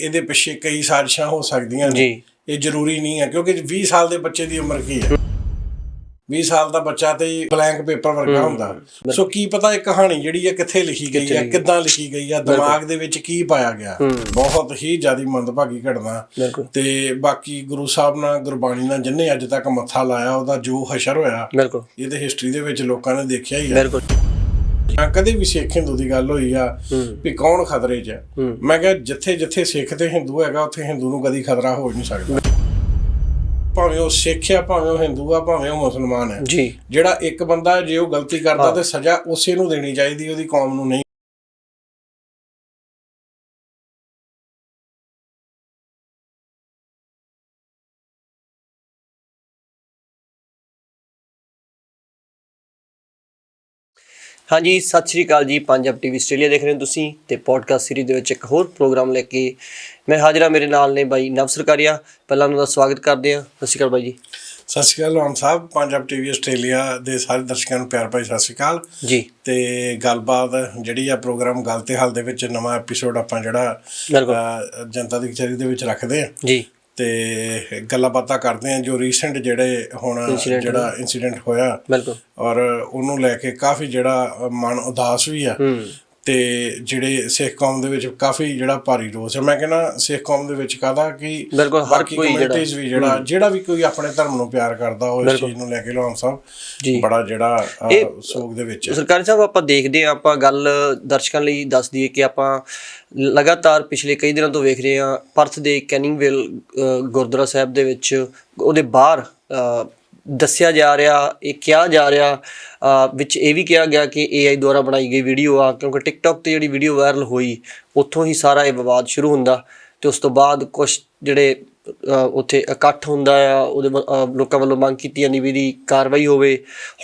ਇਹਦੇ ਪਿੱਛੇ ਕਈ ਸਾਜ਼ਿਸ਼ਾਂ ਹੋ ਸਕਦੀਆਂ ਨੇ। ਜੀ। ਇਹ ਜ਼ਰੂਰੀ ਨਹੀਂ ਹੈ ਕਿਉਂਕਿ 20 ਸਾਲ ਦੇ ਬੱਚੇ ਦੀ ਉਮਰ ਕੀ ਹੈ? 20 ਸਾਲ ਦਾ ਬੱਚਾ ਤੇ ਬਲੈਂਕ ਪੇਪਰ ਵਰਗਾ ਹੁੰਦਾ। ਸੋ ਕੀ ਪਤਾ ਇਹ ਕਹਾਣੀ ਜਿਹੜੀ ਹੈ ਕਿੱਥੇ ਲਿਖੀ ਗਈ ਹੈ ਕਿੱਦਾਂ ਲਿਖੀ ਗਈ ਹੈ ਦਿਮਾਗ ਦੇ ਵਿੱਚ ਕੀ ਪਾਇਆ ਗਿਆ। ਬਹੁਤ ਹੀ ਜ਼ਿਆਦੀ ਮੰਦਭਾਗੀ ਘਟਨਾ। ਤੇ ਬਾਕੀ ਗੁਰੂ ਸਾਹਿਬ ਨਾਲ ਗੁਰਬਾਣੀ ਨਾਲ ਜਿੰਨੇ ਅੱਜ ਤੱਕ ਮੱਥਾ ਲਾਇਆ ਉਹਦਾ ਜੋ ਹਸ਼ਰ ਹੋਇਆ ਬਿਲਕੁਲ। ਇਹਦੇ ਹਿਸਟਰੀ ਦੇ ਵਿੱਚ ਲੋਕਾਂ ਨੇ ਦੇਖਿਆ ਹੀ ਹੈ। ਬਿਲਕੁਲ। ਕਦੇ ਵੀ ਸਿੱਖ ਹਿੰਦੂ ਦੀ ਗੱਲ ਹੋਈ ਆ ਵੀ ਕੌਣ ਖਤਰੇ 'ਚ ਹੈ। ਮੈਂ ਕਿਹਾ ਜਿੱਥੇ ਜਿੱਥੇ ਸਿੱਖ ਤੇ ਹਿੰਦੂ ਹੈਗਾ ਉੱਥੇ ਹਿੰਦੂ ਨੂੰ ਕਦੀ ਖਤਰਾ ਹੋ ਨਹੀਂ ਸਕਦਾ। ਭਾਵੇਂ ਉਹ ਸਿੱਖ ਆ ਭਾਵੇਂ ਉਹ ਹਿੰਦੂ ਆ ਭਾਵੇਂ ਉਹ ਮੁਸਲਮਾਨ ਹੈ ਜਿਹੜਾ ਇੱਕ ਬੰਦਾ ਜੇ ਉਹ ਗਲਤੀ ਕਰਦਾ ਤੇ ਸਜ਼ਾ ਉਸੇ ਨੂੰ ਦੇਣੀ ਚਾਹੀਦੀ ਉਹਦੀ ਕੌਮ ਨੂੰ ਨਹੀਂ। ਹਾਂਜੀ ਸਤਿ ਸ਼੍ਰੀ ਅਕਾਲ ਜੀ ਪੰਜਾਬ ਟੀਵੀ ਆਸਟ੍ਰੇਲੀਆ ਦੇਖ ਰਹੇ ਹੋ ਤੁਸੀਂ ਤੇ ਪੋਡਕਾਸਟ ਸੀਰੀਜ਼ ਦੇ ਵਿੱਚ ਇੱਕ ਹੋਰ ਪ੍ਰੋਗਰਾਮ ਲੈ ਕੇ ਮੈਂ ਹਾਜ਼ਰ ਮੇਰੇ ਨਾਲ ਨੇ ਬਾਈ ਨਵ ਸਰਕਾਰੀਆ। ਪਹਿਲਾਂ ਉਹਨਾਂ ਦਾ ਸਵਾਗਤ ਕਰਦੇ ਹਾਂ। ਸਤਿ ਸ਼੍ਰੀ ਅਕਾਲ ਬਾਈ ਜੀ। ਸਤਿ ਸ਼੍ਰੀ ਅਕਾਲ ਰਾਮ ਸਾਹਿਬ ਪੰਜਾਬ ਟੀਵੀ ਆਸਟ੍ਰੇਲੀਆ ਦੇ ਸਾਰੇ ਦਰਸ਼ਕਾਂ ਨੂੰ ਪਿਆਰ ਭਰੀ ਸਤਿ ਸ਼੍ਰੀ ਅਕਾਲ। ਜੀ। ਤੇ ਗੱਲਬਾਤ ਜਿਹੜੀ ਆ ਪ੍ਰੋਗਰਾਮ ਗੱਲ ਤੇ ਹਾਲ ਦੇ ਵਿੱਚ ਨਵਾਂ ਐਪੀਸੋਡ ਆਪਾਂ ਜਿਹੜਾ ਜਨਤਾ ਦੀ ਕਚਹਿਰੀ ਦੇ ਵਿੱਚ ਰੱਖਦੇ ਆ ਜੀ। ਤੇ ਗੱਲਾਂ ਬਾਤਾਂ ਕਰਦੇ ਆ ਜੋ ਰੀਸੈਂਟ ਜਿਹੜੇ ਹੁਣ ਜਿਹੜਾ ਇਨਸੀਡੈਂਟ ਹੋਇਆ ਬਿਲਕੁਲ। ਔਰ ਉਹਨੂੰ ਲੈ ਕੇ ਕਾਫੀ ਜਿਹੜਾ ਮਨ ਉਦਾਸ ਵੀ ਆ। ਤੇ ਜਿਹੜੇ ਸਿੱਖ ਕੌਮ ਦੇ ਵਿੱਚ ਕਾਫੀ ਜਿਹੜਾ ਭਾਰੀ ਰੋਸ ਹੈ ਮੈਂ ਕਹਿੰਦਾ ਸਿੱਖ ਕੌਮ ਦੇ ਵਿੱਚ ਕਾਹਦਾ ਕਿ ਬਿਲਕੁਲ ਹਰ ਕੋਈ ਜਿਹੜਾ ਕਮਿਊਨਿਟੀਜ਼ ਵੀ ਜਿਹੜਾ ਜਿਹੜਾ ਵੀ ਕੋਈ ਆਪਣੇ ਧਰਮ ਨੂੰ ਪਿਆਰ ਕਰਦਾ ਉਹ ਇਸ ਚੀਜ਼ ਨੂੰ ਲੈ ਕੇ ਲੋਹਾਮ। ਸਾਹਿਬ ਬੜਾ ਜਿਹੜਾ ਸੋਗ ਦੇ ਵਿੱਚ। ਸਰਕਾਰੀ ਸਾਹਿਬ ਆਪਾਂ ਦੇਖਦੇ ਹਾਂ ਆਪਾਂ ਗੱਲ ਦਰਸ਼ਕਾਂ ਲਈ ਦੱਸ ਦਈਏ ਕਿ ਆਪਾਂ ਲਗਾਤਾਰ ਪਿਛਲੇ ਕਈ ਦਿਨਾਂ ਤੋਂ ਵੇਖ ਰਹੇ ਹਾਂ ਪਰਥ ਦੇ ਕੈਨਿੰਗਵਿਲ ਗੁਰਦੁਆਰਾ ਸਾਹਿਬ ਦੇ ਵਿੱਚ ਉਹਦੇ ਬਾਹਰ ਦੱਸਿਆ ਜਾ ਰਿਹਾ, ਇਹ ਕਿਹਾ ਜਾ ਰਿਹਾ ਵਿੱਚ ਇਹ ਵੀ ਕਿਹਾ ਗਿਆ ਕਿ AI ਦੁਆਰਾ ਬਣਾਈ ਗਈ ਵੀਡੀਓ ਆ, ਕਿਉਂਕਿ TikTok ਤੇ ਜਿਹੜੀ ਵੀਡੀਓ ਵਾਇਰਲ ਹੋਈ, ਉੱਥੋਂ ਹੀ ਸਾਰਾ ਇਹ ਵਿਵਾਦ ਸ਼ੁਰੂ ਹੁੰਦਾ ਤੇ ਉਸ ਤੋਂ ਬਾਅਦ ਕੁਝ ਜਿਹੜੇ ਉੱਥੇ ਇਕੱਠ ਹੁੰਦਾ ਆ, ਉਹਦੇ ਲੋਕਾਂ ਵੱਲੋਂ ਮੰਗ ਕੀਤੀ ਜਾਂਦੀ ਵੀ ਇਹਦੀ ਕਾਰਵਾਈ ਹੋਵੇ।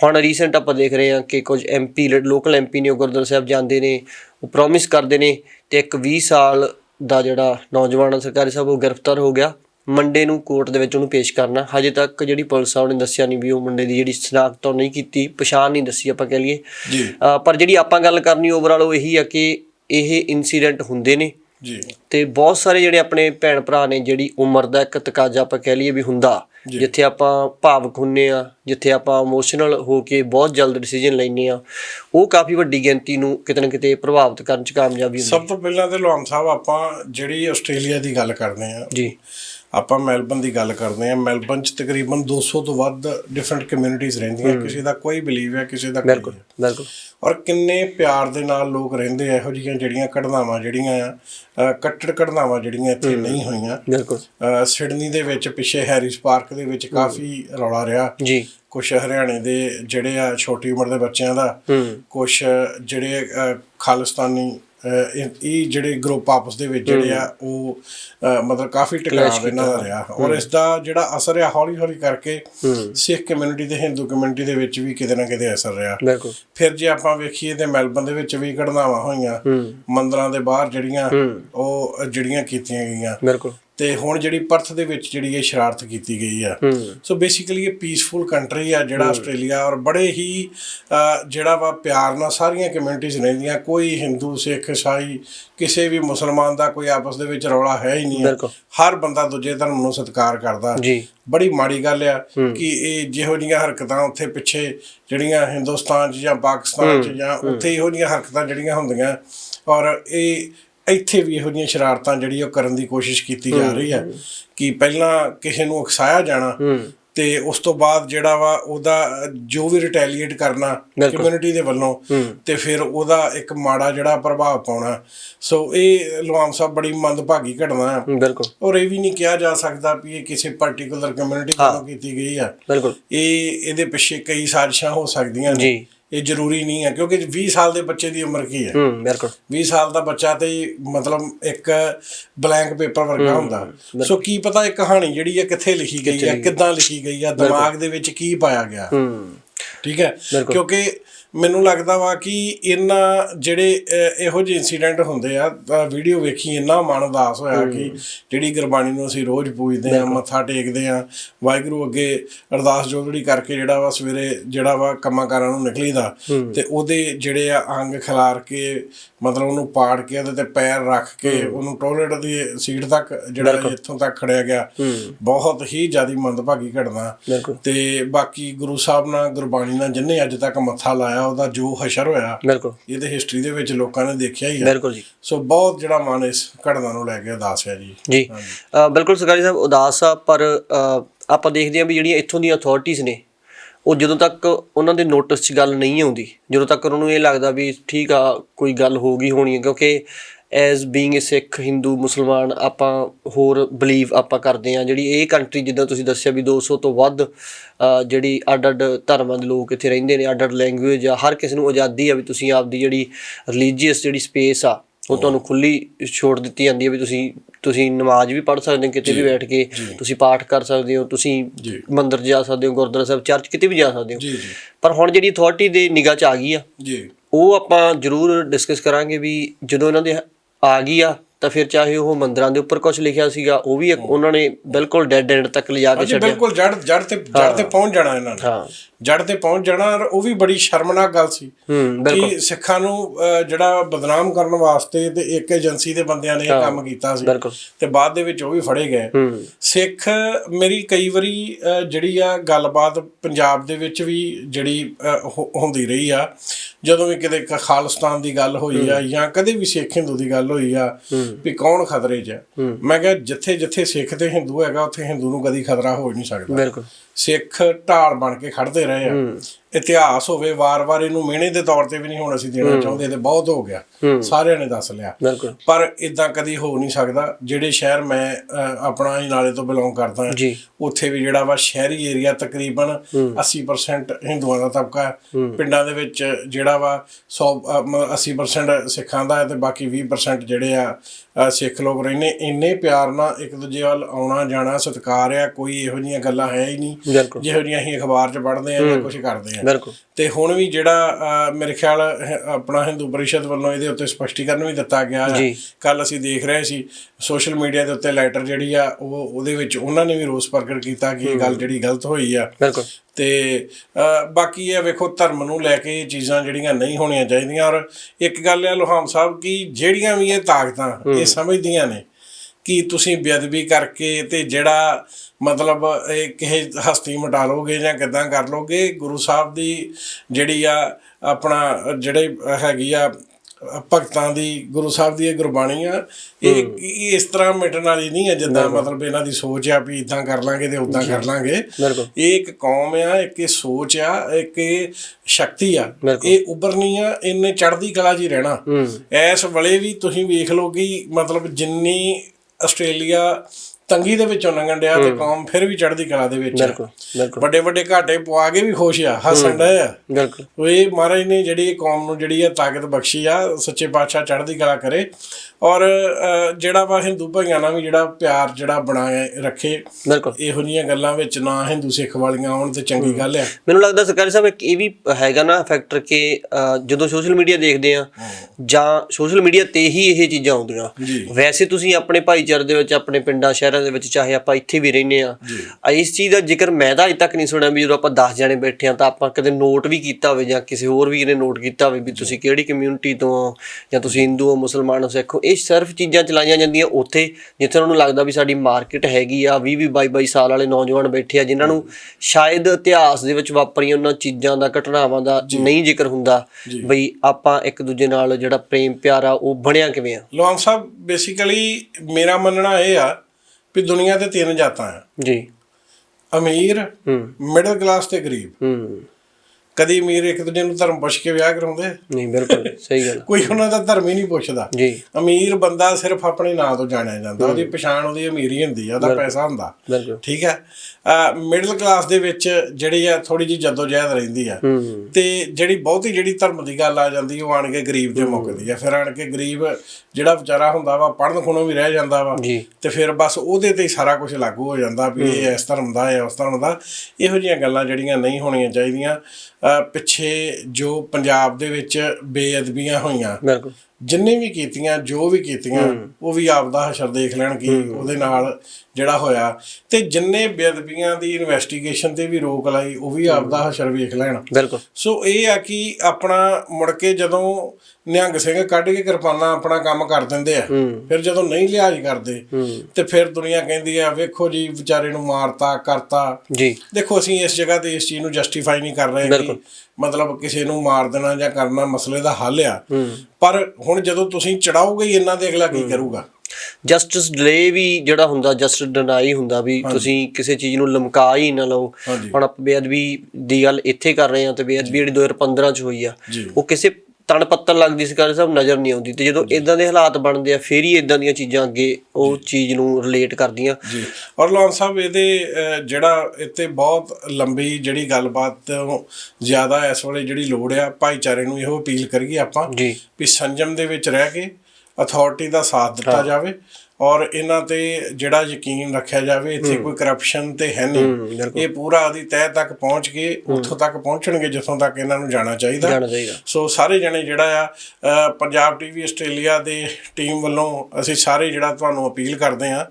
ਹੁਣ ਰੀਸੈਂਟ ਆਪਾਂ ਦੇਖ ਰਹੇ ਹਾਂ ਕਿ ਕੁਝ ਐਮਪੀ ਲੋਕਲ ਐਮਪੀ ਨੇ, ਉਹ ਗੁਰਦੁਆਰਾ ਸਾਹਿਬ ਜਾਂਦੇ ਨੇ, ਉਹ ਪ੍ਰੋਮਿਸ ਕਰਦੇ ਨੇ ਤੇ ਇੱਕ 20 ਸਾਲ ਦਾ ਜਿਹੜਾ ਨੌਜਵਾਨ ਆ ਸਰਕਾਰੀ ਸਾਹਿਬ, ਉਹ ਗ੍ਰਿਫਤਾਰ ਹੋ ਗਿਆ। ਮੰਡੇ ਨੂੰ ਕੋਰਟ ਦੇ ਵਿੱਚ ਉਹਨੂੰ ਪੇਸ਼ ਕਰਨਾ। ਹਜੇ ਤੱਕ ਜਿਹੜੀ ਪੁਲਿਸ ਆ ਉਹਨੇ ਦੱਸਿਆ ਨਹੀਂ ਵੀ ਉਹ ਮੁੰਡੇ ਦੀ ਜਿਹੜੀ ਸ਼ਨਾਖਤ ਉਹ ਨਹੀਂ ਕੀਤੀ। ਪਛਾਣ ਨਹੀਂ ਦੱਸੀ ਆਪਾਂ ਕਹਿ ਲਈਏ। ਜੀ। ਪਰ ਜਿਹੜੀ ਆਪਾਂ ਗੱਲ ਕਰਨੀ ਓਵਰਆਲ ਉਹ ਇਹੀ ਆ ਕਿ ਇਹ ਇਨਸੀਡੈਂਟ ਹੁੰਦੇ ਨੇ। ਜੀ। ਤੇ ਬਹੁਤ ਸਾਰੇ ਜਿਹੜੇ ਆਪਣੇ ਭੈਣ ਭਰਾ ਨੇ ਜਿਹੜੀ ਉਮਰ ਦਾ ਇੱਕ ਤਕਾਜ਼ਾ ਆਪਾਂ ਕਹਿ ਲਈਏ ਵੀ ਹੁੰਦਾ। ਜਿੱਥੇ ਆਪਾਂ ਭਾਵਕ ਹੁੰਨੇ ਆ ਜਿੱਥੇ ਆਪਾਂ ਇਮੋਸ਼ਨਲ ਹੋ ਕੇ ਬਹੁਤ ਜਲਦ ਡਿਸੀਜਨ ਲੈਨੇ ਆ ਉਹ ਕਾਫੀ ਵੱਡੀ ਗਿਣਤੀ ਨੂੰ ਕਿਤੇ ਨਾ ਕਿਤੇ ਪ੍ਰਭਾਵਿਤ ਕਰਨ ਚ ਕਾਮਯਾਬੀ ਹੁੰਦੀ। ਸਭ ਤੋਂ ਪਹਿਲਾਂ ਤੇ ਲੋਹਾਮ ਸਾਹਿਬ ਆਪਾਂ ਜਿਹੜੀ ਆਸਟ੍ਰੇਲੀਆ ਦੀ ਗੱਲ ਕਰਦੇ ਆ ਜੀ। ਆਪਾਂ ਮੈਲਬਨ ਦੀ ਗੱਲ ਕਰਦੇ ਆ ਮੈਲਬਨ ਚ ਤਕਰੀਬਨ 200 ਤੋਂ ਵੱਧ ਡਿਫਰੈਂਟ ਕਮਿਊਨਿਟੀਜ਼ ਰਹਿੰਦੀਆਂ ਕਿਸੇ ਦਾ ਕੋਈ ਬਿਲੀਵ ਹੈ ਕਿਸੇ ਦਾ ਬਿਲਕੁਲ ਬਿਲਕੁਲ। ਔਰ ਕਿੰਨੇ ਪਿਆਰ ਦੇ ਨਾਲ ਲੋਕ ਰਹਿੰਦੇ ਆ ਇਹੋ ਜਿਹੀਆਂ ਜਿਹੜੀਆਂ ਘਟਨਾਵਾਂ ਜਿਹੜੀਆਂ ਆ ਕੱਟੜ ਘਟਨਾਵਾਂ ਜਿਹੜੀਆਂ ਇੱਥੇ ਨਹੀਂ ਹੋਈਆਂ। ਬਿਲਕੁਲ। ਸਿਡਨੀ ਦੇ ਵਿੱਚ ਪਿੱਛੇ ਹੈਰਿਸ ਪਾਰਕ ਦੇ ਵਿੱਚ ਕਾਫੀ ਰੌਲਾ ਰਿਹਾ। ਜੀ। ਕੁਝ ਹਰਿਆਣੇ ਦੇ ਜਿਹੜੇ ਆ ਛੋਟੀ ਉਮਰ ਦੇ ਬੱਚਿਆਂ ਦਾ ਕੁਝ ਜਿਹੜੇ ਖਾਲਿਸਤਾਨੀ ਇਹ ਇਹ ਜਿਹੜੇ ਗਰੁੱਪ ਆਪਸ ਦੇ ਵਿੱਚ ਜਿਹੜੇ ਆ ਉਹ ਮਤਲਬ ਕਾਫੀ ਟਕਰਾਅ ਇਹਨਾਂ ਦਾ ਰਿਹਾ। ਔਰ ਇਸ ਦਾ ਜਿਹੜਾ ਅਸਰ ਆ ਹੌਲੀ ਹੌਲੀ ਕਰਕੇ ਸਿੱਖ ਕਮਿਊਨਿਟੀ ਤੇ ਹਿੰਦੂ ਕਮਿਊਨਿਟੀ ਦੇ ਵਿੱਚ ਵੀ ਕਿਤੇ ਨਾ ਕਿਤੇ ਅਸਰ ਰਿਹਾ। ਬਿਲਕੁਲ। ਫਿਰ ਜੇ ਆਪਾਂ ਵੇਖੀਏ ਤੇ ਮੈਲਬਨ ਦੇ ਵਿੱਚ ਵੀ ਘਟਨਾਵਾਂ ਹੋਈਆਂ। ਮੰਦਰਾਂ ਦੇ ਬਾਹਰ ਜਿਹੜੀਆਂ ਉਹ ਜਿਹੜੀਆਂ ਕੀਤੀਆਂ ਗਈਆਂ। ਬਿਲਕੁਲ। ਤੇ ਹੁਣ ਜਿਹੜੀ ਪਰਥ ਦੇ ਵਿੱਚ ਜਿਹੜੀ ਇਹ ਸ਼ਰਾਰਤ ਕੀਤੀ ਗਈ ਆ। ਸੋ ਬੇਸਿਕਲੀ ਇਹ ਪੀਸਫੁਲ ਕੰਟਰੀ ਆ ਜਿਹੜਾ ਆਸਟ੍ਰੇਲੀਆ ਔਰ ਬੜੇ ਹੀ ਜਿਹੜਾ ਵਾ ਪਿਆਰ ਨਾਲ ਸਾਰੀਆਂ ਕਮਿਊਨਿਟੀਆਂ ਰਹਿੰਦੀਆਂ। ਕੋਈ ਹਿੰਦੂ ਸਿੱਖ ਈਸਾਈ ਕਿਸੇ ਵੀ ਮੁਸਲਮਾਨ ਦਾ ਕੋਈ ਆਪਸ ਦੇ ਵਿੱਚ ਰੌਲਾ ਹੈ ਹੀ ਨਹੀਂ ਹਰ ਬੰਦਾ ਦੂਜੇ ਧਰਮ ਨੂੰ ਸਤਿਕਾਰ ਕਰਦਾ। ਜੀ। ਬੜੀ ਮਾੜੀ ਗੱਲ ਆ ਕਿ ਇਹ ਜਿਹੋ ਜਿਹੀਆਂ ਹਰਕਤਾਂ ਉੱਥੇ ਪਿੱਛੇ ਜਿਹੜੀਆਂ ਹਿੰਦੁਸਤਾਨ 'ਚ ਜਾਂ ਪਾਕਿਸਤਾਨ 'ਚ ਜਾਂ ਉੱਥੇ ਇਹੋ ਜਿਹੀਆਂ ਹਰਕਤਾਂ ਜਿਹੜੀਆਂ ਹੁੰਦੀਆਂ। ਔਰ ਇਹ ਇੱਥੇ ਵੀ ਇਹੋ ਜਿਹੀਆਂ ਸ਼ਰਾਰਤਾਂ ਜਿਹੜੀ ਉਹ ਕਰਨ ਦੀ ਕੋਸ਼ਿਸ਼ ਕੀਤੀ ਜਾ ਰਹੀ ਆ ਕਿ ਪਹਿਲਾਂ ਕਿਸੇ ਨੂੰ ਉਕਸਾਇਆ ਜਾਣਾ ਹੂੰ। ਤੇ ਉਸ ਤੋਂ ਬਾਅਦ ਜਿਹੜਾ ਵਾ ਉਹਦਾ ਜੋ ਵੀ ਰਿਟੈਲੀਏਟ ਕਰਨਾ। ਕਮਿਊਨਿਟੀ ਦੇ ਵੱਲੋਂ ਤੇ ਫਿਰ ਉਹਦਾ ਇੱਕ ਮਾੜਾ ਜਿਹੜਾ ਪ੍ਰਭਾਵ ਪਾਉਣਾ। ਸੋ ਇਹ ਲਵਾਮ ਸਾਹਿਬ ਬੜੀ ਮੰਦਭਾਗੀ ਘਟਨਾ ਹੈ। ਬਿਲਕੁਲ। ਔਰ ਇਹ ਵੀ ਨਹੀਂ ਕਿਹਾ ਜਾ ਸਕਦਾ ਵੀ ਇਹ ਕਿਸੇ ਪਾਰਟਿਕੂਲਰ ਕਮਿਊਨਿਟੀ ਵੱਲੋਂ ਕੀਤੀ ਗਈ ਆ। ਬਿਲਕੁਲ। ਇਹ ਇਹਦੇ ਪਿੱਛੇ ਕਈ ਸਾਜ਼ਿਸ਼ਾਂ ਹੋ ਸਕਦੀਆਂ ਨੇ। ਜੀ। ਇਹ ਜ਼ਰੂਰੀ ਨਹੀਂ ਹੈ ਕਿਉਂਕਿ 20 ਸਾਲ ਦੇ ਬੱਚੇ ਦੀ ਉਮਰ ਕੀ ਹੈ? ਹੂੰ ਬਿਲਕੁਲ। 20 ਸਾਲ ਦਾ ਬੱਚਾ ਤੇ ਮਤਲਬ ਇੱਕ ਬਲੈਂਕ ਪੇਪਰ ਵਰਗਾ ਹੁੰਦਾ। ਸੋ ਕੀ ਪਤਾ ਇਹ ਕਹਾਣੀ ਜਿਹੜੀ ਹੈ ਕਿੱਥੇ ਲਿਖੀ ਗਈ ਹੈ ਕਿੱਦਾਂ ਲਿਖੀ ਗਈ ਹੈ ਦਿਮਾਗ ਦੇ ਵਿੱਚ ਕੀ ਪਾਇਆ ਗਿਆ। ਹੂੰ। ਠੀਕ ਹੈ? ਕਿਉਂਕਿ ਮੈਨੂੰ ਲੱਗਦਾ ਵਾ ਕਿ ਇਹਨਾਂ ਜਿਹੜੇ ਇਹੋ ਜਿਹੇ ਇਨਸੀਡੈਂਟ ਹੁੰਦੇ ਆ ਵੀਡੀਓ ਵੇਖੀ ਇੰਨਾ ਮਨ ਉਦਾਸ ਹੋਇਆ ਕਿ ਜਿਹੜੀ ਗੁਰਬਾਣੀ ਨੂੰ ਅਸੀਂ ਰੋਜ਼ ਪੂਜਦੇ ਆ ਮੱਥਾ ਟੇਕਦੇ ਆ ਵਾਹਿਗੁਰੂ ਅੱਗੇ ਅਰਦਾਸ ਜੋਦੜੀ ਕਰਕੇ ਜਿਹੜਾ ਵਾ ਸਵੇਰੇ ਜਿਹੜਾ ਵਾ ਕੰਮਾਂ ਕਾਰਾਂ ਨੂੰ ਨਿਕਲੀਦਾ ਤੇ ਉਹਦੇ ਜਿਹੜੇ ਆ ਅੰਗ ਖਿਲਾਰ ਕੇ ਮਤਲਬ ਉਹਨੂੰ ਪਾੜ ਕੇ ਉਹਦੇ ਤੇ ਪੈਰ ਰੱਖ ਕੇ ਉਹਨੂੰ ਟਾਇਲਟ ਦੀ ਸੀਟ ਤੱਕ ਜਿਹੜਾ ਇੱਥੋਂ ਤੱਕ ਖੜਿਆ ਗਿਆ। ਬਹੁਤ ਹੀ ਜ਼ਿਆਦੀ ਮੰਦਭਾਗੀ ਘਟਨਾ। ਤੇ ਬਾਕੀ ਗੁਰੂ ਸਾਹਿਬ ਨਾਲ ਗੁਰਬਾਣੀ ਨਾਲ ਜਿੰਨੇ ਅੱਜ ਤੱਕ ਮੱਥਾ ਲਾਇਆ ਉਹਦਾ ਜੋ ਹਸ਼ਰ ਹੋਇਆ ਬਿਲਕੁਲ। ਇਹ ਤੇ ਹਿਸਟਰੀ ਦੇ ਵਿੱਚ ਲੋਕਾਂ ਨੇ ਦੇਖਿਆ ਹੀ ਆ। ਬਿਲਕੁਲ ਜੀ। ਸੋ ਬਹੁਤ ਜਿਹੜਾ ਮਨ ਇਸ ਘਟਨਾ ਨੂੰ ਲੈ ਕੇ ਉਦਾਸ ਹੈ ਜੀ। ਜੀ। ਬਿਲਕੁਲ ਸਰਕਾਰੀ ਸਾਹਿਬ ਉਦਾਸ ਆ ਪਰ ਆਪਾਂ ਦੇਖਦੇ ਹਾਂ ਵੀ ਜਿਹੜੀਆਂ ਇੱਥੋਂ ਦੀਆਂ ਅਥਾਰਟੀਆਂ ਨੇ ਉਹ ਜਦੋਂ ਤੱਕ ਉਹਨਾਂ ਦੇ ਨੋਟਿਸ 'ਚ ਗੱਲ ਨਹੀਂ ਆਉਂਦੀ ਜਦੋਂ ਤੱਕ ਉਹਨਾਂ ਨੂੰ ਇਹ ਲੱਗਦਾ ਵੀ ਠੀਕ ਆ ਕੋਈ ਗੱਲ ਹੋ ਗਈ ਹੋਣੀ ਹੈ ਕਿਉਂਕਿ as being a Sikh Hindu ਮੁਸਲਮਾਨ ਆਪਾਂ ਹੋਰ ਬਲੀਵ ਆਪਾਂ ਕਰਦੇ ਆ ਜਿਹੜੀ ਇਹ ਕੰਟਰੀ ਜਿੱਦਾਂ ਤੁਸੀਂ ਦੱਸਿਆ ਵੀ 200 ਤੋਂ ਵੱਧ ਜਿਹੜੀ ਅੱਡ-ਅੱਡ ਧਰਮਾਂ ਦੇ ਲੋਕ ਇੱਥੇ ਰਹਿੰਦੇ ਨੇ ਅੱਡ-ਅੱਡ ਲੈਂਗੁਏਜ ਆ ਹਰ ਕਿਸੇ ਨੂੰ ਆਜ਼ਾਦੀ ਆ ਵੀ ਤੁਸੀਂ ਆਪਦੀ ਜਿਹੜੀ ਰਿਲੀਜੀਅਸ ਜਿਹੜੀ ਸਪੇਸ ਆ ਉਹ ਤੁਹਾਨੂੰ ਖੁੱਲੀ ਛੋੜ ਦਿੱਤੀ ਜਾਂਦੀ ਹੈ ਵੀ ਤੁਸੀਂ ਤੁਸੀਂ ਨਮਾਜ਼ ਵੀ ਪੜ੍ਹ ਸਕਦੇ ਹੋ ਕਿਤੇ ਵੀ ਬੈਠ ਕੇ ਤੁਸੀਂ ਪਾਠ ਕਰ ਸਕਦੇ ਹੋ ਤੁਸੀਂ। ਮੰਦਿਰ ਜਾ ਸਕਦੇ ਹੋ ਗੁਰਦੁਆਰਾ ਸਾਹਿਬ ਚਰਚ ਕਿਤੇ ਵੀ ਜਾ ਸਕਦੇ ਹੋ। ਪਰ ਹੁਣ ਜਿਹੜੀ ਅਥਾਰਟੀ ਦੇ ਨਿਗਾਹ 'ਚ ਆ ਗਈ ਆ ਜੀ। ਉਹ ਆਪਾਂ ਜ਼ਰੂਰ ਡਿਸਕਸ ਕਰਾਂਗੇ ਵੀ ਜਦੋਂ ਇਹਨਾਂ ਦੇ ਆ ਗਈ ਆ ਤਾਂ ਫਿਰ ਚਾਹੇ ਉਹ ਮੰਦਿਰਾਂ ਦੇ ਉੱਪਰ ਕੁਝ ਲਿਖਿਆ ਸੀਗਾ ਉਹ ਵੀ ਉਹਨਾਂ ਨੇ ਬਿਲਕੁਲ ਡੈਡ ਐਂਡ ਤੱਕ ਲਿਜਾ ਕੇ ਛੱਡਿਆ। ਬਿਲਕੁਲ ਜੜ ਜੜ ਤੇ ਜੜ ਤੇ ਪਹੁੰਚ ਜਾਣਾ ਇਹਨਾਂ ਨੇ। ਹਾਂ। ਜੜ ਤੇ ਪਹੁੰਚ ਜਾਣਾ ਔਰ ਉਹ ਵੀ ਬੜੀ ਸ਼ਰਮਨਾਕ ਗੱਲ ਸੀ ਕਿ ਸਿੱਖਾਂ ਨੂੰ ਜਿਹੜਾ ਬਦਨਾਮ ਕਰਨ ਵਾਸਤੇ ਤੇ ਇੱਕ ਏਜੰਸੀ ਦੇ ਬੰਦਿਆਂ ਨੇ ਇਹ ਕੰਮ ਕੀਤਾ ਸੀ। ਤੇ ਬਾਅਦ ਦੇ ਵਿੱਚ ਉਹ ਵੀ ਫੜੇ ਗਏ। ਸਿੱਖ ਮੇਰੀ ਕਈ ਵਾਰੀ ਜਿਹੜੀ ਆ ਗੱਲਬਾਤ ਪੰਜਾਬ ਦੇ ਵਿੱਚ ਵੀ ਜਿਹੜੀ ਹੁੰਦੀ ਰਹੀ ਆ ਜਦੋਂ ਵੀ ਕਿਤੇ ਖਾਲਿਸਤਾਨ ਦੀ ਗੱਲ ਹੋਈ ਆ ਜਾਂ ਕਦੇ ਵੀ ਸਿੱਖ ਹਿੰਦੂ ਦੀ ਗੱਲ ਹੋਈ ਆ ਵੀ ਕੌਣ ਖਤਰੇ 'ਚ ਮੈਂ ਕਿਹਾ ਜਿੱਥੇ ਜਿੱਥੇ ਸਿੱਖ ਤੇ ਹਿੰਦੂ ਹੈਗਾ ਉੱਥੇ ਹਿੰਦੂ ਨੂੰ ਕਦੀ ਖਤਰਾ ਹੀ ਨਹੀਂ ਸਕਦਾ। ਬਿਲਕੁਲ। ਸਿੱਖ ਢਾਲ ਬਣ ਕੇ ਖੜਦੇ ਰਹੇ ਆ। ਇਤਿਹਾਸ ਹੋਵੇ ਵਾਰ-ਵਾਰ ਇਹਨੂੰ ਮਿਹਣੇ ਦੇ ਤੌਰ ਤੇ ਵੀ ਨਹੀਂ ਹੁਣ ਅਸੀਂ ਦੇਣਾ ਚਾਹੁੰਦੇ ਤੇ ਬਹੁਤ ਹੋ ਗਿਆ। ਸਾਰਿਆਂ ਨੇ ਦੱਸ ਲਿਆ। ਪਰ ਇਦਾਂ ਕਦੀ ਹੋ ਨਹੀਂ ਸਕਦਾ ਜਿਹੜੇ ਸ਼ਹਿਰ ਮੈਂ ਆਪਣਾ ਹੀ ਨਾਲੇ ਤੋਂ ਬਿਲੋਂਗ ਕਰਦਾ ਉੱਥੇ ਵੀ ਜਿਹੜਾ ਵਾ ਸ਼ਹਿਰੀ ਏਰੀਆ ਤਕਰੀਬਨ 80% ਹਿੰਦੂਆਂ ਦਾ ਤਬਕਾ ਹੈ। ਪਿੰਡਾਂ ਦੇ ਵਿੱਚ ਜਿਹੜਾ ਵਾ 100 ਅਹ, ਮ- 80% ਸਿੱਖਾਂ ਦਾ ਹੈ ਤੇ ਬਾਕੀ 20% ਜਿਹੜੇ ਆ ਸਿੱਖ ਲੋਕ ਰਹਿੰਦੇ ਇੰਨੇ ਪਿਆਰ ਨਾਲ ਇੱਕ ਦੂਜੇ ਵੱਲ ਆਉਣਾ ਜਾਣਾ ਸਤਿਕਾਰ ਆ ਕੋਈ ਇਹੋ ਜਿਹੀਆਂ ਗੱਲਾਂ ਹੈ ਹੀ ਨਹੀਂ। ਜਿਹੋ ਜਿਹੀਆਂ ਅਸੀਂ ਅਖਬਾਰ 'ਚ ਪੜ੍ਹਦੇ ਆ ਜਾਂ ਕੁਝ ਕਰਦੇ ਬਿਲਕੁਲ। ਤੇ ਹੁਣ ਵੀ ਜਿਹੜਾ ਮੇਰੇ ਖਿਆਲ ਹ- ਆਪਣਾ ਹਿੰਦੂ ਪਰਿਸ਼ਦ ਵੱਲੋਂ ਇਹਦੇ ਉੱਤੇ ਸਪਸ਼ਟੀਕਰਨ ਵੀ ਦਿੱਤਾ ਗਿਆ ਹੈ। ਕੱਲ ਅਸੀਂ ਦੇਖ ਰਹੇ ਸੀ ਸੋਸ਼ਲ ਮੀਡੀਆ ਦੇ ਉੱਤੇ ਲੈਟਰ ਜਿਹੜੀ ਆ ਉਹ ਉਹਦੇ ਵਿੱਚ ਉਹਨਾਂ ਨੇ ਵੀ ਰੋਸ ਪ੍ਰਗਟ ਕੀਤਾ ਕਿ ਇਹ ਗੱਲ ਜਿਹੜੀ ਗਲਤ ਹੋਈ ਆ। ਬਿਲਕੁਲ। ਤੇ ਬਾਕੀ ਇਹ ਵੇਖੋ ਧਰਮ ਨੂੰ ਲੈ ਕੇ ਇਹ ਚੀਜ਼ਾਂ ਜਿਹੜੀਆਂ ਨਹੀਂ ਹੋਣੀਆਂ ਚਾਹੀਦੀਆਂ। ਔਰ ਇੱਕ ਗੱਲ ਹੈ ਲੋਹਾਮ ਸਾਹਿਬ ਕਿ ਜਿਹੜੀਆਂ ਵੀ ਇਹ ਤਾਕਤਾਂ ਇਹ ਸਮਝਦੀਆਂ ਨੇ ਕਿ ਤੁਸੀਂ ਬੇਅਦਬੀ ਕਰਕੇ ਤੇ ਜਿਹੜਾ ਮਤਲਬ ਇਹ ਕਿਸੇ ਹਸਤੀ ਮਟਾ ਲੋਗੇ ਜਾਂ ਕਿਦਾਂ ਕਰ ਲੋਗੇ ਗੁਰੂ ਸਾਹਿਬ ਦੀ ਜਿਹੜੀ ਆ ਆਪਣਾ ਜਿਹੜੇ ਹੈਗੀ ਆ ਭਗਤਾਂ ਦੀ ਗੁਰੂ ਸਾਹਿਬ ਦੀ ਇਹ ਗੁਰਬਾਣੀ ਆ ਇਹ ਇਸ ਤਰ੍ਹਾਂ ਮਿਟਣ ਵਾਲੀ ਨਹੀਂ ਹੈ ਜਿੱਦਾਂ ਮਤਲਬ ਇਹਨਾਂ ਦੀ ਸੋਚ ਆ ਵੀ ਇਦਾਂ ਕਰ ਲਾਂਗੇ ਤੇ ਉਦਾਂ ਕਰ ਲਾਂਗੇ। ਇਹ ਇੱਕ ਕੌਮ ਆ ਇੱਕ ਇਹ ਸੋਚ ਆ ਇੱਕ ਇਹ ਸ਼ਕਤੀ ਆ। ਇਹ ਉਭਰਨੀ ਆ ਇਹਨੇ ਚੜ੍ਹਦੀ ਕਲਾ 'ਚ ਹੀ ਰਹਿਣਾ। ਇਸ ਵੇਲੇ ਵੀ ਤੁਸੀਂ ਵੇਖ ਲਓ ਕਿ ਮਤਲਬ ਜਿੰਨੀ ਆਸਟ੍ਰੇਲੀਆ ਤੰਗੀ ਦੇ ਵਿੱਚੋਂ ਲੰਘਣ ਡਿਆ ਤੇ ਕੌਮ ਫਿਰ ਵੀ ਚੜ੍ਹਦੀ ਕਲਾ ਦੇ ਵਿੱਚ ਬਿਲਕੁਲ ਬਿਲਕੁਲ। ਵੱਡੇ ਵੱਡੇ ਘਾਟੇ ਪਵਾ ਕੇ ਵੀ ਖੁਸ਼ ਆ ਹੱਸਣ ਡਏ ਆ। ਬਿਲਕੁਲ। ਉਹ ਇਹ ਮਹਾਰਾਜ ਨੇ ਜਿਹੜੀ ਕੌਮ ਨੂੰ ਜਿਹੜੀ ਆ ਤਾਕਤ ਬਖਸ਼ੀ ਆ ਸੱਚੇ ਪਾਤਸ਼ਾਹ ਚੜ੍ਹਦੀ ਕਲਾ ਕਰੇ। ਔਰ ਜਿਹੜਾ ਵਾ ਹਿੰਦੂ ਭਾਈਆਂ ਨਾਲ ਵੀ ਜਿਹੜਾ ਪਿਆਰ ਜਿਹੜਾ ਬਣਾਏ ਰੱਖੇ ਬਿਲਕੁਲ। ਇਹੋ ਜਿਹੀਆਂ ਗੱਲਾਂ ਵਿੱਚ ਨਾ ਹਿੰਦੂ ਸਿੱਖ ਵਾਲੀਆਂ ਆਉਣ ਤੇ ਚੰਗੀ ਗੱਲ ਆ। ਮੈਨੂੰ ਲੱਗਦਾ ਸਰਕਾਰੀ ਸਾਹਿਬ ਇੱਕ ਇਹ ਵੀ ਹੈਗਾ ਨਾ ਫੈਕਟਰ ਕਿ ਜਦੋਂ ਸੋਸ਼ਲ ਮੀਡੀਆ ਦੇਖਦੇ ਆ ਜਾਂ ਸੋਸ਼ਲ ਮੀਡੀਆ ਤੇ ਹੀ ਇਹ ਚੀਜ਼ਾਂ ਆਉਂਦੀਆਂ। ਵੈਸੇ ਤੁਸੀਂ ਆਪਣੇ ਭਾਈਚਾਰੇ ਦੇ ਵਿੱਚ ਆਪਣੇ ਪਿੰਡਾਂ ਸ਼ਹਿਰਾਂ ਦੇ ਵਿੱਚ ਚਾਹੇ ਆਪਾਂ ਇੱਥੇ ਵੀ ਰਹਿੰਦੇ ਆ ਇਸ ਚੀਜ਼ ਦਾ ਜ਼ਿਕਰ ਮੈਂ ਤਾਂ ਅਜੇ ਤੱਕ ਨਹੀਂ ਸੁਣਿਆ ਵੀ ਜਦੋਂ ਆਪਾਂ 10 ਜਣੇ ਬੈਠੇ ਆ ਤਾਂ ਆਪਾਂ ਕਦੇ ਨੋਟ ਵੀ ਕੀਤਾ ਹੋਵੇ ਜਾਂ ਕਿਸੇ ਹੋਰ ਵੀ ਨੇ ਨੋਟ ਕੀਤਾ ਹੋਵੇ ਵੀ ਤੁਸੀਂ ਕਿਹੜੀ ਕਮਿਊਨਿਟੀ ਤੋਂ ਜਾਂ ਤੁਸੀਂ ਹਿੰਦੂ ਹੋ ਮੁਸਲਮਾਨ ਹੋ ਸਿੱਖ ਹੋ। ਇਹ ਸਿਰਫ ਚੀਜ਼ਾਂ ਚਲਾਈਆਂ ਜਾਂਦੀਆਂ ਉੱਥੇ ਜਿੱਥੇ ਉਹਨਾਂ ਨੂੰ ਲੱਗਦਾ ਵੀ ਸਾਡੀ ਮਾਰਕੀਟ ਹੈਗੀ ਆ 20 20 22 22 ਸਾਲ ਵਾਲੇ ਨੌਜਵਾਨ ਬੈਠੇ ਆ ਜਿਨ੍ਹਾਂ ਨੂੰ ਸ਼ਾਇਦ ਇਤਿਹਾਸ ਦੇ ਵਿੱਚ ਵਾਪਰੀਆਂ ਉਹਨਾਂ ਚੀਜ਼ਾਂ ਦਾ ਘਟਨਾਵਾਂ ਦਾ ਨਹੀਂ ਜ਼ਿਕਰ ਹੁੰਦਾ ਬਈ ਆਪਾਂ ਇੱਕ ਦੂਜੇ ਨਾਲ ਜਿਹੜਾ ਪ੍ਰੇਮ ਪਿਆਰ ਆ ਉਹ ਬਣਿਆ ਕਿਵੇਂ ਆ? ਲੋਂਗ ਸਾਹਿਬ ਬੇਸਿਕਲੀ ਮੇਰਾ ਮੰਨਣਾ ਇਹ ਆ ਵੀ ਦੁਨੀਆ ਤੇ ਤਿੰਨ ਜਾਤਾਂ ਆ ਜੀ। ਅਮੀਰ ਹੂੰ। ਮਿਡਲ ਕਲਾਸ ਤੇ ਗਰੀਬ। ਹੂੰ। ਕਦੀ ਅਮੀਰ ਇੱਕ ਦੂਜੇ ਨੂੰ ਧਰਮ ਪੁੱਛ ਕੇ ਵਿਆਹ ਕਰਾਉਂਦੇ? ਨਹੀਂ ਬਿਲਕੁਲ ਸਹੀ ਗੱਲ ਕੋਈ ਉਹਨਾਂ ਦਾ ਧਰਮ ਹੀ ਨਹੀਂ ਪੁੱਛਦਾ। ਜੀ। ਅਮੀਰ ਬੰਦਾ ਸਿਰਫ ਆਪਣੇ ਨਾਂ ਤੋਂ ਜਾਣਿਆ ਜਾਂਦਾ। ਉਹਦੀ ਪਛਾਣ ਉਹਦੀ ਅਮੀਰੀ ਹੁੰਦੀ ਆ ਉਹਦਾ ਪੈਸਾ ਹੁੰਦਾ। ਬਿਲਕੁਲ। ਠੀਕ ਹੈ? ਮਿਡਲ ਕਲਾਸ ਦੇ ਵਿੱਚ ਜਿਹੜੀ ਆ ਥੋੜੀ ਜੀ ਜਦੋਜਹਿਦ ਰਹਿੰਦੀ ਆ। ਤੇ ਜਿਹੜੀ ਬਹੁਤੀ ਜਿਹੜੀ ਧਰਮ ਦੀ ਗੱਲ ਆ ਜਾਂਦੀ ਉਹ ਆਣ ਕੇ ਗਰੀਬ ਤੇ ਮੁੱਕਦੀ ਆ। ਫਿਰ ਆਣ ਕੇ ਗਰੀਬ ਜਿਹੜਾ ਵਿਚਾਰਾ ਹੁੰਦਾ ਵਾ ਪੜ੍ਹਨ ਖੁਣੋਂ ਵੀ ਰਹਿ ਜਾਂਦਾ ਵਾ। ਤੇ ਫਿਰ ਬਸ ਉਹਦੇ ਤੇ ਹੀ ਸਾਰਾ ਕੁਝ ਲਾਗੂ ਹੋ ਜਾਂਦਾ ਵੀ ਇਹ ਇਸ ਧਰਮ ਦਾ ਹੈ ਉਸ ਧਰਮ ਦਾ। ਇਹੋ ਜਿਹੀਆਂ ਗੱਲਾਂ ਜਿਹੜੀਆਂ ਨਹੀਂ ਹੋਣੀਆਂ ਚਾਹੀਦੀਆਂ। ਪਿੱਛੇ ਜੋ ਪੰਜਾਬ ਦੇ ਵਿੱਚ ਬੇਅਦਬੀਆਂ ਹੋਈਆਂ ਬਿਲਕੁਲ। ਜਿੰਨੇ ਵੀ ਕੀਤੀਆਂ ਜੋ ਵੀ ਕੀਤੀਆਂ ਉਹ ਵੀ ਆਪਦਾ ਹਸ਼ਰ ਦੇਖ ਲੈਣ ਕਿ ਉਹਦੇ ਨਾਲ ਜਿਹੜਾ ਹੋਇਆ। ਤੇ ਜਿੰਨੇ ਬੇਅਦਬੀਆਂ ਦੀ ਇਨਵੈਸਟੀਗੇਸ਼ਨ ਤੇ ਵੀ ਰੋਕ ਲਾਈ ਉਹ ਵੀ ਆਪਦਾ ਹਸ਼ਰ ਵੇਖ ਲੈਣ। ਬਿਲਕੁਲ। ਸੋ ਇਹ ਆ ਕਿ ਆਪਣਾ ਮੁੜ ਕੇ ਜਦੋਂ ਨਿਹੰਗ ਸਿੰਘ ਕੱਢ ਕੇ ਕਿਰਪਾਨਾਂ ਆਪਣਾ ਕੰਮ ਕਰ ਦਿੰਦੇ ਆ ਫਿਰ ਜਦੋਂ ਨਹੀਂ ਲਿਹਾਜ਼ ਕਰਦੇ ਤੇ ਫਿਰ ਦੁਨੀਆ ਕਹਿੰਦੀ ਆ ਵੇਖੋ ਜੀ ਵਿਚਾਰੇ ਨੂੰ ਮਾਰਤਾ ਕਰਤਾ। ਜੀ। ਦੇਖੋ ਅਸੀਂ ਇਸ ਜਗ੍ਹਾ ਤੇ ਇਸ ਚੀਜ਼ ਨੂੰ ਜਸਟੀਫਾਈ ਨਹੀਂ ਕਰ ਰਹੇ ਕਿ ਮਤਲਬ ਕਿਸੇ ਨੂੰ ਮਾਰ ਦੇਣਾ ਜਾਂ ਕਰਨਾ ਮਸਲੇ ਦਾ ਹੱਲ ਆ। ਪਰ ਹੁਣ ਜਦੋਂ ਤੁਸੀਂ ਚੜਾਓਗੇ ਇਹਨਾਂ ਦੇ ਅਗਲਾ ਕੀ ਕਰੂਗਾ? ਜਸਟਿਸ ਡਿਲੇ ਵੀ ਜਿਹੜਾ ਹੁੰਦਾ ਜਸਟਿਸ ਡਿਨਾਈ ਹੁੰਦਾ ਵੀ ਤੁਸੀਂ ਕਿਸੇ ਚੀਜ਼ ਨੂੰ ਲਮਕਾ ਹੀ ਨਾ ਲਓ। ਹੁਣ ਆਪਾਂ ਬੇਅਦਬੀ ਦੀ ਗੱਲ ਇੱਥੇ ਕਰ ਰਹੇ ਹਾਂ ਤੇ ਬੇਅਦਬੀ ਜਿਹੜੀ 2015 ਚ ਹੋਈ ਆ। ਉਹ ਕਿਸੇ ਤਣ ਪੱਤਨ ਲੱਗਦੀ ਸੀ ਕਰ ਸਭ ਨਜ਼ਰ ਨਹੀਂ ਆਉਂਦੀ ਤੇ ਜਦੋਂ ਇਦਾਂ ਦੇ ਹਾਲਾਤ ਬਣਦੇ ਆ ਫੇਰ ਹੀ ਇਦਾਂ ਦੀਆਂ ਚੀਜ਼ਾਂ ਅੱਗੇ ਉਹ ਚੀਜ਼ ਨੂੰ ਰਿਲੇਟ ਕਰਦੀਆਂ। ਜੀ। ਔਰ ਲੋਨ ਸਾਹਿਬ ਇਹਦੇ ਜਿਹੜਾ ਇੱਥੇ ਬਹੁਤ ਲੰਬੀ ਜਿਹੜੀ ਗੱਲਬਾਤ ਜ਼ਿਆਦਾ ਇਸ ਵੇਲੇ ਜਿਹੜੀ ਲੋੜ ਆ ਭਾਈਚਾਰੇ ਨੂੰ ਇਹੋ ਅਪੀਲ ਕਰੀਏ ਆਪਾਂ ਜੀ। ਵੀ ਸੰਜਮ ਦੇ ਵਿੱਚ ਰਹਿ ਕੇ ਅਥਾਰਟੀ ਦਾ ਸਾਥ ਦਿੱਤਾ ਜਾਵੇ। ਔਰ ਇਹਨਾਂ ਤੇ ਜਿਹੜਾ ਯਕੀਨ ਰੱਖਿਆ ਜਾਵੇ ਇੱਥੇ ਕੋਈ ਕਰਪਸ਼ਨ ਤੇ ਹੈ ਨਹੀਂ। ਇਹ ਪੂਰਾ ਆਦੀ ਤਹਿ ਤੱਕ ਪਹੁੰਚ ਕੇ ਉੱਥੋਂ ਤੱਕ ਪਹੁੰਚਣਗੇ ਜਿੱਥੋਂ ਤੱਕ ਇਹਨਾਂ ਨੂੰ ਜਾਣਾ ਚਾਹੀਦਾ। ਸੋ ਸਾਰੇ ਜਣੇ ਜਿਹੜਾ ਆ ਪੰਜਾਬ ਟੀਵੀ ਆਸਟ੍ਰੇਲੀਆ ਦੇ ਟੀਮ ਵੱਲੋਂ ਅਸੀਂ ਸਾਰੇ ਜਿਹੜਾ ਤੁਹਾਨੂੰ ਅਪੀਲ ਕਰਦੇ ਆ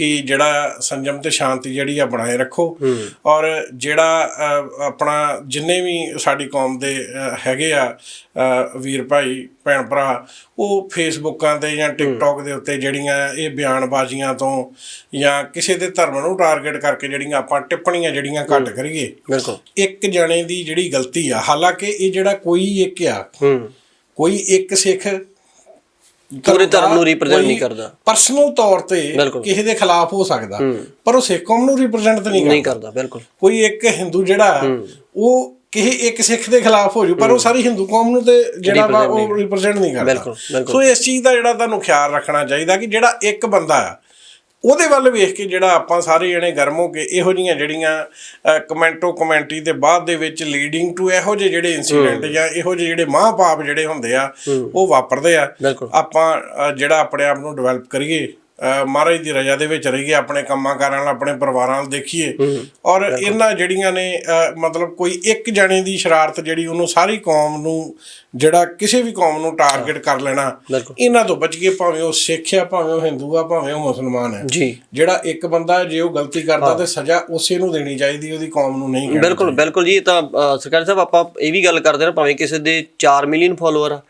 ਕਿ ਜਿਹੜਾ ਸੰਜਮ ਤੇ ਸ਼ਾਂਤੀ ਜਿਹੜੀ ਆ ਬਣਾਏ ਰੱਖੋ। ਔਰ ਜਿਹੜਾ ਆਪਣਾ ਜਿੰਨੇ ਵੀ ਸਾਡੀ ਕੌਮ ਦੇ ਹੈਗੇ ਆ ਵੀਰ ਭਾਈ ਭੈਣ ਭਰਾ ਉਹ ਫੇਸਬੁੱਕਾਂ ਤੇ ਜਾਂ ਟਿਕਟੌਕ ਦੇ ਉੱਤੇ ਜਿਹੜੀਆਂ ਇਹ ਬਿਆਨਬਾਜ਼ੀਆਂ ਤੋਂ ਜਾਂ ਕਿਸੇ ਦੇ ਧਰਮ ਨੂੰ ਟਾਰਗੇਟ ਕਰਕੇ ਜਿਹੜੀਆਂ ਆਪਾਂ ਟਿੱਪਣੀਆਂ ਜਿਹੜੀਆਂ ਘੱਟ ਕਰੀਏ ਬਿਲਕੁਲ। ਇੱਕ ਜਣੇ ਦੀ ਜਿਹੜੀ ਗਲਤੀ ਆ ਹਾਲਾਂਕਿ ਇਹ ਜਿਹੜਾ ਕੋਈ ਇੱਕ ਆ ਹੂੰ। ਕੋਈ ਇੱਕ ਸਿੱਖ ਪੂਰੇ ਧਰਮ ਨੂੰ represent ਨਹੀਂ ਕਰਦਾ। ਪਰਸਨਲ ਤੌਰ ਤੇ। ਕਿਸੇ ਦੇ ਖਿਲਾਫ ਹੋ ਸਕਦਾ ਪਰ ਉਹ ਸਿੱਖ ਕੌਮ ਨੂੰ ਰਿਪਰੈਜ਼ੈਂਟ ਤਾਂ ਨਹੀਂ ਨਹੀਂ ਕਰਦਾ। ਕਰਦਾ ਬਿਲਕੁਲ। ਕੋਈ ਇੱਕ ਹਿੰਦੂ ਜਿਹੜਾ ਉਹ ਕਿਸੇ ਇੱਕ ਸਿੱਖ ਦੇ ਖਿਲਾਫ ਹੋ ਜੂ ਪਰ ਉਹ ਸਾਰੀ ਹਿੰਦੂ ਕੌਮ ਨੂੰ ਤੇ ਜਿਹੜਾ ਵਾ ਉਹ ਰਿਪਰੈਜ਼ੈਂਟ ਨਹੀਂ ਕਰਦਾ। ਸੋ ਇਸ ਚੀਜ਼ ਦਾ ਜਿਹੜਾ ਤੁਹਾਨੂੰ ਖਿਆਲ ਰੱਖਣਾ ਚਾਹੀਦਾ ਕਿ ਜਿਹੜਾ ਇੱਕ ਬੰਦਾ ਆ ਉਹਦੇ ਵੱਲ ਵੇਖ ਕੇ ਜਿਹੜਾ ਆਪਾਂ ਸਾਰੇ ਜਣੇ ਗਰਮ ਹੋ ਕੇ ਇਹੋ ਜੀਆਂ ਜਿਹੜੀਆਂ ਕਮੈਂਟੋ ਕਮੈਂਟਰੀ ਦੇ ਬਾਅਦ ਦੇ ਵਿੱਚ ਲੀਡਿੰਗ ਟੂ ਇਹੋ ਜਿਹੇ ਜਿਹੜੇ ਇਨਸੀਡੈਂਟ ਜਾਂ ਇਹੋ ਜਿਹੇ ਜਿਹੜੇ ਮਹਾਂਪਾਪ ਜਿਹੜੇ ਹੁੰਦੇ ਆ ਉਹ ਵਾਪਰਦੇ ਆ। ਆਪਾਂ ਜਿਹੜਾ ਆਪਣੇ ਆਪ ਨੂੰ ਡਿਵੈਲਪ ਕਰੀਏ ਮਹਾਰਾਜ ਦੀ ਰਜ਼ਾ ਦੇ ਵਿੱਚ ਰਹੀਏ ਆਪਣੇ ਕੰਮਾਂ ਕਾਰਾਂ ਨਾਲ ਆਪਣੇ ਪਰਿਵਾਰਾਂ ਨਾਲ ਦੇਖੀਏ। ਔਰ ਇਹਨਾਂ ਜਿਹੜੀਆਂ ਨੇ ਮਤਲਬ ਕੋਈ ਇੱਕ ਜਣੇ ਦੀ ਸ਼ਰਾਰਤ ਜਿਹੜੀ ਉਹਨੂੰ ਸਾਰੀ ਕੌਮ ਨੂੰ ਜਿਹੜਾ ਕਿਸੇ ਵੀ ਕੌਮ ਨੂੰ ਟਾਰਗੇਟ ਕਰ ਲੈਣਾ ਇਹਨਾਂ ਤੋਂ ਬਚ ਕੇ ਭਾਵੇਂ ਉਹ ਸਿੱਖ ਆ ਭਾਵੇਂ ਉਹ ਹਿੰਦੂ ਆ ਭਾਵੇਂ ਉਹ ਮੁਸਲਮਾਨ ਹੈ ਜਿਹੜਾ ਇੱਕ ਬੰਦਾ ਜੇ ਉਹ ਗਲਤੀ ਕਰਦਾ ਤੇ ਸਜ਼ਾ ਉਸੇ ਨੂੰ ਦੇਣੀ ਚਾਹੀਦੀ ਉਹਦੀ ਕੌਮ ਨੂੰ ਨਹੀਂ ਬਿਲਕੁਲ ਬਿਲਕੁਲ ਜੀ ਤਾਂ ਸਰਕਾਰ ਸਾਹਿਬ ਆਪਾਂ ਇਹ ਵੀ ਗੱਲ ਕਰਦੇ ਨਾ ਭਾਵੇਂ ਕਿਸੇ ਦੇ 4 ਮਿਲੀਅਨ ਫਾਲੋਅਰ ਆ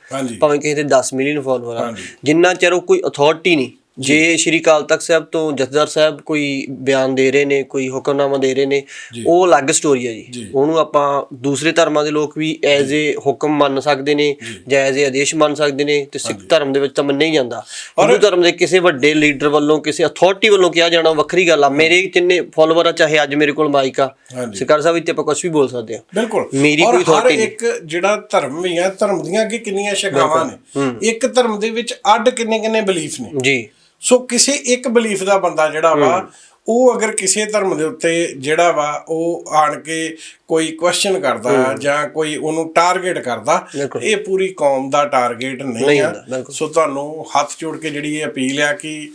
ਭਾਵੇਂ ਕਿਸੇ ਦੇ 10 ਮਿਲੀਅਨ ਫਾਲੋਅਰ ਆ। ਜਿੰਨਾ ਚਿਰ ਉਹ ਕੋਈ ਅਥਾਰਟੀ ਨਹੀਂ ਜੇ ਸ਼੍ਰੀ ਅਕਾਲ ਤਖਤ ਸਾਹਿਬ ਤੋਂ ਜਥੇਦਾਰ ਸਾਹਿਬ ਕੋਈ ਬਿਆਨ ਦੇ ਰਹੇ ਨੇ ਕੋਈ ਹੁਕਮਨਾਮਾ ਦੇ ਰਹੇ ਨੇ ਉਹ ਅਲੱਗ ਸਟੋਰੀ ਹੈ ਜੀ। ਉਹਨੂੰ ਆਪਾਂ ਦੂਸਰੇ ਧਰਮਾਂ ਦੇ ਲੋਕ ਵੀ ਐਜ਼ ਏ ਹੁਕਮ ਮੰਨ ਸਕਦੇ ਨੇ ਜਾਂ। ਐਜ਼ ਏ ਆਦੇਸ਼ ਮੰਨ ਸਕਦੇ ਨੇ ਤੇ ਸਿੱਖ ਧਰਮ ਦੇ ਵਿੱਚ ਤਾਂ ਮੰਨਿਆ ਹੀ ਜਾਂਦਾ। ਹਿੰਦੂ ਧਰਮ ਦੇ ਕਿਸੇ ਵੱਡੇ ਲੀਡਰ ਵੱਲੋਂ ਕਿਸੇ ਅਥਾਰਟੀ ਵੱਲੋਂ ਕਿਹਾ ਜਾਣਾ ਵੱਖਰੀ ਗੱਲ ਆ। ਮੇਰੇ ਜਿੰਨੇ ਫਾਲੋਅਰ ਆ ਚਾਹੇ ਅੱਜ ਮੇਰੇ ਕੋਲ ਮਾਈਕ ਆ ਹਾਂਜੀ। ਸਰਕਾਰ ਸਾਹਿਬ ਇੱਥੇ ਆਪਾਂ ਕੁਝ ਵੀ ਬੋਲ ਸਕਦੇ ਆ ਬਿਲਕੁਲ। ਮੇਰੀ ਕੋਈ authority ਨਹੀਂ। ਇੱਕ ਜਿਹੜਾ ਧਰਮ ਵੀ ਆ ਧਰਮ ਦੀਆਂ ਅੱਗੇ ਕਿੰਨੀਆਂ ਸ਼ਾਖਾਵਾਂ ਨੇ। ਇੱਕ ਧਰਮ ਦੇ ਵਿੱਚ ਅੱਡ ਕਿੰਨੇ ਕਿੰਨੇ ਬਲੀਫ ਨੇ। ਜੀ। ਸੋ ਕਿਸੇ ਇੱਕ ਬਲੀਫ ਦਾ ਬੰਦਾ ਜਿਹੜਾ ਵਾ ਉਹ ਅਗਰ ਕਿਸੇ ਧਰਮ ਦੇ ਉੱਤੇ ਜਿਹੜਾ ਵਾ ਉਹ ਆਣ ਕੇ ਕੋਈ ਕੁਐਸਚਨ ਕਰਦਾ ਜਾਂ ਕੋਈ ਉਹਨੂੰ ਟਾਰਗੇਟ ਕਰਦਾ। ਇਹ ਪੂਰੀ ਕੌਮ ਦਾ ਟਾਰਗੇਟ ਨਹੀਂ ਆ। ਸੋ ਤੁਹਾਨੂੰ ਹੱਥ ਜੋੜ ਕੇ ਜਿਹੜੀ ਇਹ ਅਪੀਲ ਆ ਕਿ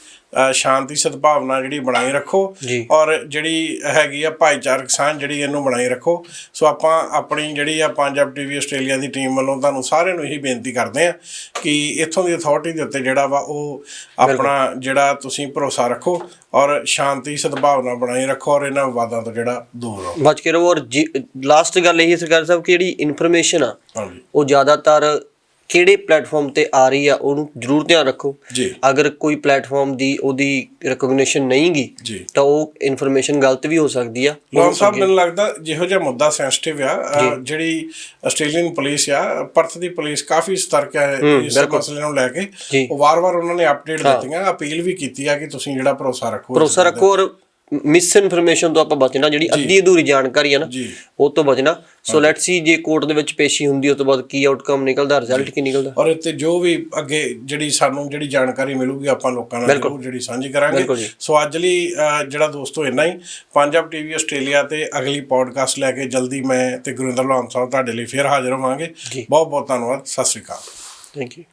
ਸ਼ਾਂਤੀ ਸਦਭਾਵਨਾ ਜਿਹੜੀ ਬਣਾਈ ਰੱਖੋ। ਔਰ ਜਿਹੜੀ ਹੈਗੀ ਆ ਭਾਈਚਾਰਕ ਸਾਂਝ ਜਿਹੜੀ ਇਹਨੂੰ ਬਣਾਈ ਰੱਖੋ ਸੋ ਆਪਾਂ ਆਪਣੀ ਜਿਹੜੀ ਆ ਪੰਜਾਬ ਟੀਵੀ ਆਸਟ੍ਰੇਲੀਆ ਦੀ ਟੀਮ ਵੱਲੋਂ ਤੁਹਾਨੂੰ ਸਾਰਿਆਂ ਨੂੰ ਇਹੀ ਬੇਨਤੀ ਕਰਦੇ ਆ ਕਿ ਇੱਥੋਂ ਦੀ ਅਥਾਰਟੀ ਦੇ ਉੱਤੇ ਜਿਹੜਾ ਵਾ ਉਹ ਆਪਣਾ ਜਿਹੜਾ ਤੁਸੀਂ ਭਰੋਸਾ ਰੱਖੋ ਔਰ ਸ਼ਾਂਤੀ ਸਦਭਾਵਨਾ ਬਣਾਈ ਰੱਖੋ ਔਰ ਇਹਨਾਂ ਵਿਵਾਦਾਂ ਤੋਂ ਜਿਹੜਾ ਦੂਰ ਰਹੋ ਬਚ ਕੇ ਰਹੋ ਔਰ ਲਾਸਟ ਗੱਲ ਇਹ ਹੈ ਸਰਕਾਰ ਸਾਹਿਬ ਕਿ ਜਿਹੜੀ ਇਨਫੋਰਮੇਸ਼ਨ ਆ ਉਹ ਜ਼ਿਆਦਾਤਰ ਕਿਹੜੇ ਪਲੇਟਫਾਰਮ ਤੇ ਆ ਰਹੀ ਆ ਉਹਨੂੰ ਜ਼ਰੂਰ ਧਿਆਨ ਰੱਖੋ। ਜੀ। ਅਗਰ ਕੋਈ ਪਲੇਟਫਾਰਮ ਦੀ ਉਹਦੀ ਰਿਕਗਨੀਸ਼ਨ ਨਹੀਂ ਗੀ ਜੀ। ਤਾਂ ਉਹ ਇਨਫੋਰਮੇਸ਼ਨ ਗਲਤ ਵੀ ਹੋ ਸਕਦੀ ਆ। ਲੋਨ ਸਾਹਿਬ ਮੈਨੂੰ ਲੱਗਦਾ ਜਿਹੋ ਜਿਹਾ ਮੁੱਦਾ ਸੈਂਸਿਟਿਵ ਆ ਜਿਹੜੀ ਆਸਟ੍ਰੇਲੀਅਨ ਪੁਲਿਸ ਆ ਪਰਥ ਦੀ ਪੁਲਿਸ ਕਾਫੀ ਸਤਰਕ ਹੈ ਇਸ ਮਸਲੇ ਨੂੰ ਲੈ ਕੇ। ਉਹ ਵਾਰ-ਵਾਰ ਉਹਨਾਂ ਨੇ ਅਪਡੇਟ ਦਿੱਤੀਆਂ ਅਪੀਲ ਵੀ ਕੀਤੀ ਆ ਕਿ ਤੁਸੀਂ ਜਿਹੜਾ ਭਰੋਸਾ ਰੱਖੋ ਭਰੋਸਾ ਰੱਖੋ ਔਰ ਮਿਸ ਇਨਫੋਰਮੇਸ਼ਨ ਤੋਂ ਆਪਾਂ ਬਚਣਾ ਜਿਹੜੀ ਅੱਧੀ ਅਧੂਰੀ ਜਾਣਕਾਰੀ ਆ ਨਾ ਉਹ ਤੋਂ ਬਚਣਾ। ਸੋ ਲੈਟਸ ਸੀ ਜੇ ਕੋਰਟ ਦੇ ਵਿੱਚ ਪੇਸ਼ੀ ਹੁੰਦੀ ਉਸ ਤੋਂ ਬਾਅਦ ਕੀ ਆਊਟਕਮ ਨਿਕਲਦਾ ਰਿਜ਼ਲਟ ਕੀ ਨਿਕਲਦਾ? ਔਰ ਇੱਥੇ ਜੋ ਵੀ ਅੱਗੇ ਜਿਹੜੀ ਸਾਨੂੰ ਜਿਹੜੀ ਜਾਣਕਾਰੀ ਮਿਲੂਗੀ ਆਪਾਂ ਲੋਕਾਂ ਨਾਲ ਜ਼ਰੂਰ ਜਿਹੜੀ ਸਾਂਝੀ ਕਰਾਂਗੇ। ਸੋ ਅੱਜ ਲਈ ਜਿਹੜਾ ਦੋਸਤੋ ਇੰਨਾ ਹੀ। ਪੰਜਾਬ ਟੀਵੀ ਆਸਟ੍ਰੇਲੀਆ ਤੇ ਅਗਲੀ ਪੋਡਕਾਸਟ ਲੈ ਕੇ ਜਲਦੀ ਮੈਂ ਤੇ ਗੁਰਿੰਦਰ ਲੋਹਾਨ ਸਾਹਿਬ ਤੁਹਾਡੇ ਲਈ ਫੇਰ ਹਾਜ਼ਰ ਹੋਵਾਂਗੇ। ਬਹੁਤ ਬਹੁਤ ਧੰਨਵਾਦ। ਸਤਿ ਸ਼੍ਰੀ ਅਕਾਲ। Thank you